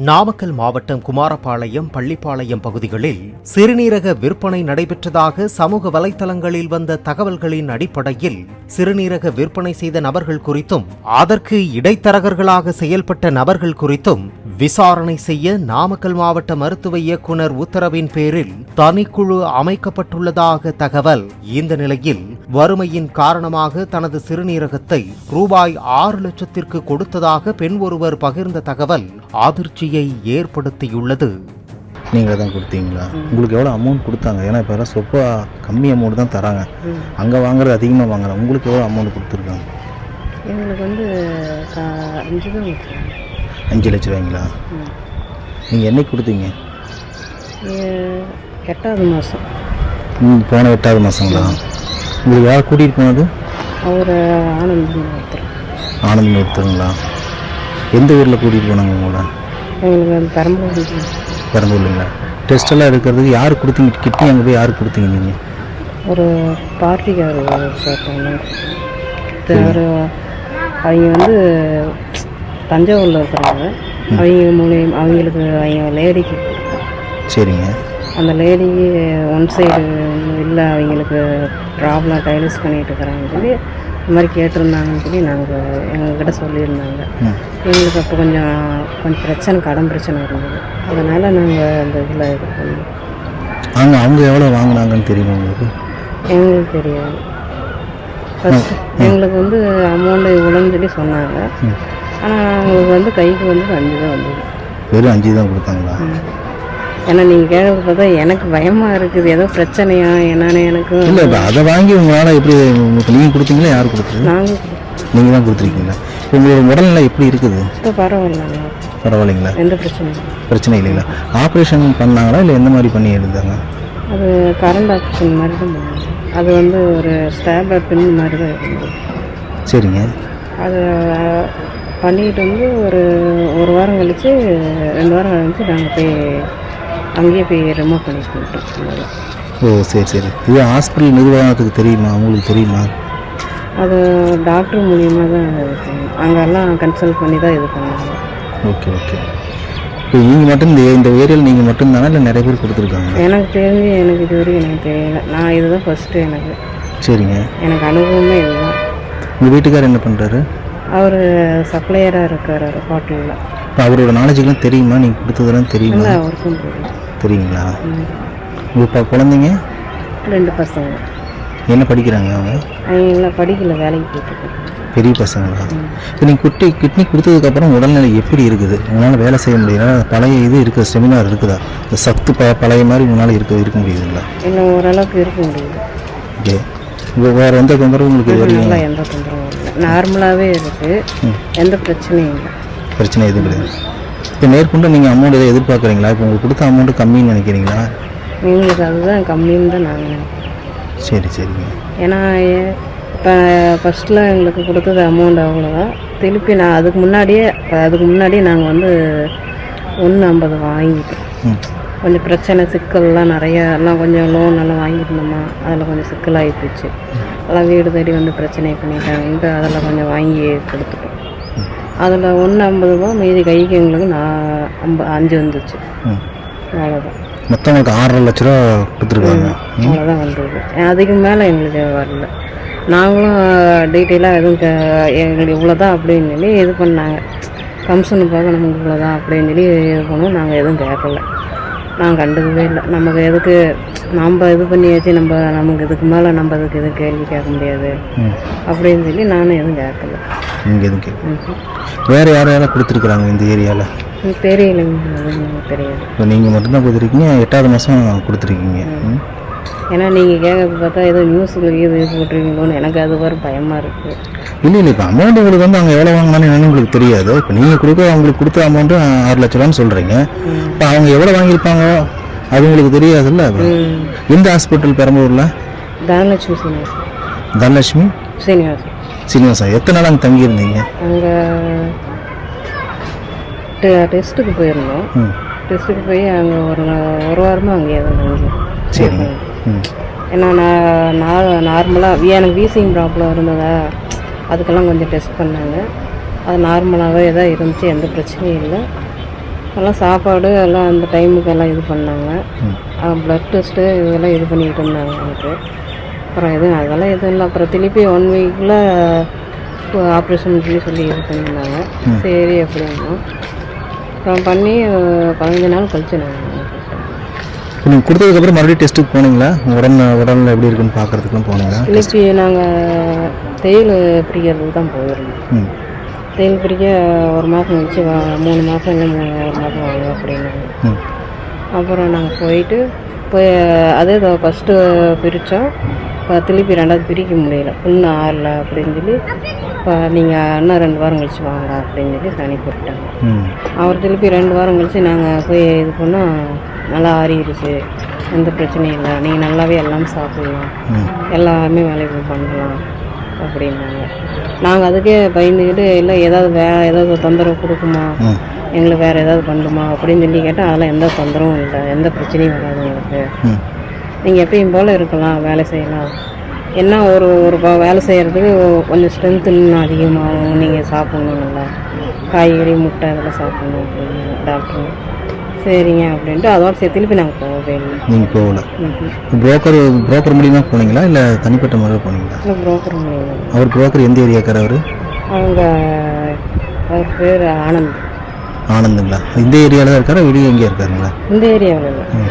நாமக்கல் மாவட்டம் குமாரபாளையம் பள்ளிப்பாளையம் பகுதிகளில் சிறுநீரக விற்பனை நடைபெற்றதாக சமூக வலைதளங்களில் வந்த தகவல்களின் அடிப்படையில் சிறுநீரக விற்பனை செய்த நபர்கள் குறித்தும் அதற்கு இடைத்தரகர்களாக செயல்பட்ட நபர்கள் குறித்தும் விசாரணை செய்ய நாமக்கல் மாவட்ட மருத்துவ இயக்குனர் உத்தரவின் பேரில் தனிக்குழு அமைக்கப்பட்டுள்ளதாக தகவல். இந்த நிலையில் வறுமையின் காரணமாக தனது சிறுநீரகத்தை ரூபாய் ஆறு லட்சத்திற்கு கொடுத்ததாக பெண் ஒருவர் பகிர்ந்த தகவல் அதிர்ச்சியை ஏற்படுத்தியுள்ளது. நீங்கள் தான் கொடுத்தீங்களா? உங்களுக்கு எவ்வளோ அமௌண்ட் கொடுத்தாங்க? ஏன்னா இப்போ எல்லாம் சொப்பா கம்மி அமௌண்ட் தான் தராங்க. அங்கே வாங்குறது அதிகமாக வாங்குறாங்க உங்களுக்கு எவ்வளோ அமௌண்ட் கொடுத்துருக்காங்க? எங்களுக்கு வந்து அஞ்சு தான். அஞ்சு லட்ச ரூபாய்ங்களா. நீங்கள் என்னைக்கு கொடுத்தீங்க? எட்டாவது மாதம் ம், போன எட்டாவது மாதங்களா உங்களுக்கு யார் கூட்டிகிட்டு போனது? அவர் ஆனந்தம் ஒருத்தர். ஆனந்த் ஒருத்தருங்களா? எந்த ஊரில் கூட்டிகிட்டு போனாங்க உங்களை? எங்களுக்கு பெரம்பலூர் பெரம்பூர்லைங்களா டெஸ்ட் எல்லாம் எடுக்கிறதுக்கு யார் கொடுத்தீங்க? கிட்னி அங்கே போய் யார் கொடுத்தீங்க நீங்கள் ஒரு பார்ட்டிக்கார் சேர்த்தாங்க அவர் அவங்க வந்து தஞ்சாவூரில் இருக்கிறாங்க. அவங்க மூலியம் அவங்களுக்கு அவங்க லேடிக்கு சரிங்க. அந்த லேடிக்கு ஒன் சைடு இல்லை அவங்களுக்கு ப்ராப்ளம் டைலஸ் பண்ணிட்டு இருக்கிறாங்கன்னு சொல்லி இந்த மாதிரி கேட்டிருந்தாங்கன்னு சொல்லி நாங்கள் எங்ககிட்ட சொல்லியிருந்தாங்க. எங்களுக்கு அப்போ கொஞ்சம் கொஞ்சம் பிரச்சனை கடன் பிரச்சனை இருந்தது. அதனால் நாங்கள் அந்த இதில் இது பண்ணோம். அங்கே அவங்க எவ்வளோ வாங்கினாங்கன்னு தெரியுமா உங்களுக்கு? எங்களுக்கு தெரியாது. ஃபஸ்ட்டு எங்களுக்கு வந்து அமௌண்ட்டு இவ்வளோன்னு சொல்லி சொன்னாங்க. ஆனால் அவங்களுக்கு வந்து கைக்கு வந்து அஞ்சு தான் வந்தது. வெறும் அஞ்சு தான் கொடுத்தாங்களா? ஏன்னா நீங்கள் கேட்கறது பார்த்தா எனக்கு பயமாக இருக்குது. ஏதோ பிரச்சனையா என்னன்னு எனக்கு இல்லை அதை வாங்கி உங்களால் எப்படி உங்களுக்கு நீங்கள் கொடுத்தீங்களா? யார் கொடுத்தது? நாங்கள் நீங்கள் தான் கொடுத்துருக்கீங்களா? உங்களோட உடல்நிலை எப்படி இருக்குது? இப்போ பரவாயில்லைங்க பரவாயில்லைங்களா? எந்த பிரச்சனையும். பிரச்சனை இல்லைங்களா? ஆப்ரேஷன் பண்ணாங்களா? இல்லை எந்த மாதிரி பண்ணி இருந்தாங்க அது கரண்ட் ஆப்ஷன் மாதிரி தான் அது வந்து ஒரு ஸ்டாப்லர் பின் மாதிரி தான் இருந்தது. சரிங்க. அதை பண்ணிட்டு வந்து ஒரு ஒரு வாரம் கழித்து ரெண்டு வாரம் கழிச்சு நாங்கள் போய் அங்கேயே போய் ரிமூவ் பண்ணி அவ்வளவுதான். ஓ சரி சரி. இது ஹாஸ்பிட்டல் நிர்வாகத்துக்கு தெரியுமா? உங்களுக்கு தெரியுமா? அது டாக்டர் மூலியமாக தான் இது பண்ணோம் அங்கெல்லாம் கன்சல்ட் பண்ணி தான் இது பண்ணாங்க ஓகே ஓகே. இப்போ நீங்கள் மட்டும் இந்த இந்த ஏரியாவில் நீங்கள் மட்டும்தானா? இல்லை நிறைய பேர் கொடுத்துருக்காங்க எனக்கு தெரிஞ்சு எனக்கு இது வரைக்கும் எனக்கு தெரியல. நான் இதுதான் ஃபஸ்ட்டு எனக்கு. சரிங்க. எனக்கு அனுபவமே இதுதான். உங்கள் வீட்டுக்கார் என்ன பண்ணுறாரு அவர் சப்ளையராக இருக்கார் ஹோட்டலில். இப்போ அவரோட நாலேஜுக்கெல்லாம் தெரியுமா? நீங்கள் கொடுத்ததெல்லாம் தெரியுமா? இல்லை அவருக்கும் தெரியும். தெரியுங்களா? இப்போ குழந்தைங்க? ரெண்டு பசங்க. என்ன படிக்கிறாங்க அவங்க? எல்லாம் படிக்கல வேலைக்கு போயிட்டுருக்காங்க பெரிய பசங்களா? இப்போ நீங்கள் குட்டி கிட்னி கொடுத்ததுக்கப்புறம் உடல்நிலை எப்படி இருக்குது? உங்களால் வேலை செய்ய முடியல பழைய இது இருக்குது செமினார் இருக்குதா? இந்த சத்து ப பழைய மாதிரி உங்களால் இருக்க இருக்க முடியுதுங்களா? இல்லை ஓரளவுக்கு இருக்க முடியுது. ஓகே. வேறு எந்த தொந்தரவும் உங்களுக்கு எந்த தொந்தரவும் இல்லை நார்மலாகவே இருக்குது எந்த பிரச்சனையும் இல்லை. பிரச்சனை எதுவும் கிடையாது. இப்போ மேற்கொண்டு நீங்கள் அமௌண்ட் எதாவது எதிர்பார்க்குறீங்களா? இப்போ உங்களுக்கு கொடுத்த அமௌண்ட்டு கம்மின்னு நினைக்கிறீங்களா? எங்களுக்கு அதுதான் கம்மின்னு தான் நாங்கள் நினைக்கிறோம் சரி சரிங்க. ஏன்னா இப்போ ஃபஸ்ட்டில் எங்களுக்கு கொடுத்தது அமௌண்ட் அவ்வளோதான் திருப்பி நான் அதுக்கு முன்னாடியே அதுக்கு முன்னாடியே நாங்கள் வந்து ஒன்று ஐம்பது வாங்கிட்டோம். ம். கொஞ்சம் பிரச்சனை சிக்கல்லாம் நிறைய எல்லாம் கொஞ்சம் லோன் எல்லாம் வாங்கியிருந்தோமா அதில் கொஞ்சம் சிக்கலாகி போச்சு. எல்லாம் வீடு தேடி வந்து பிரச்சனை பண்ணிட்டாங்கன்ட்டு அதில் கொஞ்சம் வாங்கி கொடுத்துட்டோம். அதில் ஒன்று ஐம்பது ரூபா மீதி கைக்கு எங்களுக்கு நான் ஐம்ப அஞ்சு வந்துச்சு. அவ்வளோதான் மொத்தம் உங்களுக்கு ஆறரை லட்ச ரூபா கொடுத்துருக்காங்க. அவ்வளோதான் வந்தது. அதுக்கு மேலே எங்களுக்கு வரல. நாங்களும் டீட்டெயிலாக எதுவும் கே- எங்களுக்கு இவ்வளோதான் அப்படின்னு சொல்லி இது பண்ணாங்க. கமிஷனு பார்க்க நமக்கு இவ்வளோதான் அப்படின்னு சொல்லி இது பண்ணோம். நாங்கள் எதுவும் கேட்கல. நான் கண்டுக்கவே இல்லை. நமக்கு எதுக்கு நம்ம இது பண்ணியாச்சு நம்ம நமக்கு இதுக்கு மேலே நம்ம இதுக்கு எதுவும் கேள்வி கேட்க முடியாது. அப்படின்னு சொல்லி நானும் எதுவும் கேட்கல. நீங்கள் எதுவும் கேட்க ம்ஹும். வேறு யார் யாரும் கொடுத்துருக்குறாங்க இந்த ஏரியாவில் தெரியலைங்க. தெரியாது. இப்போ நீங்கள் மட்டும்தான் கொடுத்துருக்கீங்க எட்டாவது மாதம் கொடுத்துருக்கீங்க. ஏன்னா நீங்கள் கேட்கறது பார்த்தா ஏதோ நியூஸில் இது போட்டிருக்கீங்களோன்னு எனக்கு அது வர பயமாக இருக்குது இல்லை இல்லை இப்போ அமௌண்ட் உங்களுக்கு வந்து அவங்க எவ்வளோ வாங்கினாலும் என்னன்னு உங்களுக்கு தெரியாது. இப்போ நீங்கள் கொடுக்க அவங்களுக்கு கொடுத்த அமௌண்ட்டு ஆறு லட்ச ரூபான்னு சொல்கிறீங்க இப்போ அவங்க எவ்வளோ வாங்கியிருப்பாங்க? அது உங்களுக்கு தெரியாதுல்ல எந்த ஹாஸ்பிட்டல் பெரம்பூரில் தனலட்சுமி சீனிவாசன். தனலட்சுமி? சீனிவாசன். சீனிவாசன் எத்தனை நாள் அங்கே தங்கியிருந்தீங்க? அங்கே டெஸ்ட்டுக்கு போயிருந்தோம். டெஸ்ட்டுக்கு போய் அங்கே ஒரு ஒரு வாரமாக அங்கேயே தான் சரிங்க. ஏன்னா நான் நான் நார்மலாக எனக்கு வீசிங் ப்ராப்ளம் இருந்ததா அதுக்கெல்லாம் கொஞ்சம் டெஸ்ட் பண்ணாங்க. அது நார்மலாகவே தான் இருந்துச்சு எந்த பிரச்சனையும் இல்லை. எல்லாம் சாப்பாடு எல்லாம் அந்த டைமுக்கு எல்லாம் இது பண்ணாங்க. ப்ளட் டெஸ்ட்டு இதெல்லாம் இது பண்ணிக்கிட்டு இருந்தாங்க எனக்கு. அப்புறம் எதுவும் அதெல்லாம் எதுவும் இல்லை. அப்புறம் திருப்பி ஒன் வீக்கில் ஆப்ரேஷன் சொல்லி சொல்லி இது பண்ணியிருந்தாங்க. சரி அப்படின்னா. அப்புறம் பண்ணி பதினஞ்சு நாள் கழிச்சு இப்போ நீங்கள் கொடுத்ததுக்கப்புறம் மறுபடியும் டெஸ்ட்டுக்கு போனீங்களா உடல் உடல்ல எப்படி இருக்குன்னு பார்க்கறதுக்குலாம் போனீங்களா திருப்பி நாங்கள் தேயில் பிரிக்கிறதுக்கு தான் போயிருந்தோம். தேயில் பிரிக்க ஒரு மாதம் கழிச்சு மூணு மாதம் இல்லை மூணு ஒரு மாதம் வாங்க அப்படின்னாங்க. ம். அப்புறம் நாங்கள் போயிட்டு போய் அதே ஃபஸ்ட்டு பிரித்தோம் திருப்பி ரெண்டாவது பிரிக்க முடியல. இன்னும் ஆறல அப்படின்னு சொல்லி இப்போ நீங்கள் இன்னும் ரெண்டு வாரம் கழிச்சு வாங்க அப்படின்னு சொல்லி சனி போட்டாங்க அவர் திருப்பி ரெண்டு வாரம் கழிச்சு நாங்கள் போய் இது பண்ணால் நல்லா ஆறிடுச்சு. எந்த பிரச்சனையும் இல்லை. நீங்கள் நல்லாவே எல்லாம் சாப்பிட்லாம். எல்லாமே வேலைகள் பண்ணலாம் அப்படின்னாங்க. நாங்கள் அதுக்கே பயந்துக்கிட்டு இல்லை ஏதாவது வே ஏதாவது தொந்தரவு கொடுக்குமா? எங்களுக்கு வேறு ஏதாவது பண்ணுமா அப்படின்னு சொல்லி கேட்டால் அதெல்லாம் எந்த தொந்தரவும் இல்லை. எந்த பிரச்சனையும் வராது உங்களுக்கு. நீங்கள் எப்பயும் போல் இருக்கலாம் வேலை செய்யலாம். என்ன ஒரு ஒரு வேலை செய்கிறதுக்கு கொஞ்சம் ஸ்ட்ரென்த் இன்னும் அதிகமாகும். நீங்கள் சாப்பிட்ணும் நல்லா காய்கறி முட்டை இதெல்லாம் சாப்பிட்ணும் அப்படின்னு டாக்டர் சரிங்க அப்படின்ட்டு அதோட சேர்த்து திருப்பி நாங்கள் போகவே இல்லை. நீங்கள் போகல. புரோக்கர் புரோக்கர் மூலியமாக போனீங்களா? இல்லை தனிப்பட்ட முறையில் போனீங்களா? இல்லை புரோக்கர் மூலியம். அவர் புரோக்கர் எந்த ஏரியாக்கார் அவர்? அவங்க அவர் பேர் ஆனந்த். ஆனந்துங்களா? இந்த ஏரியாவில் தான் இருக்காரா? வெளியே எங்கேயா இருக்காருங்களா? இந்த ஏரியாவில் ம்.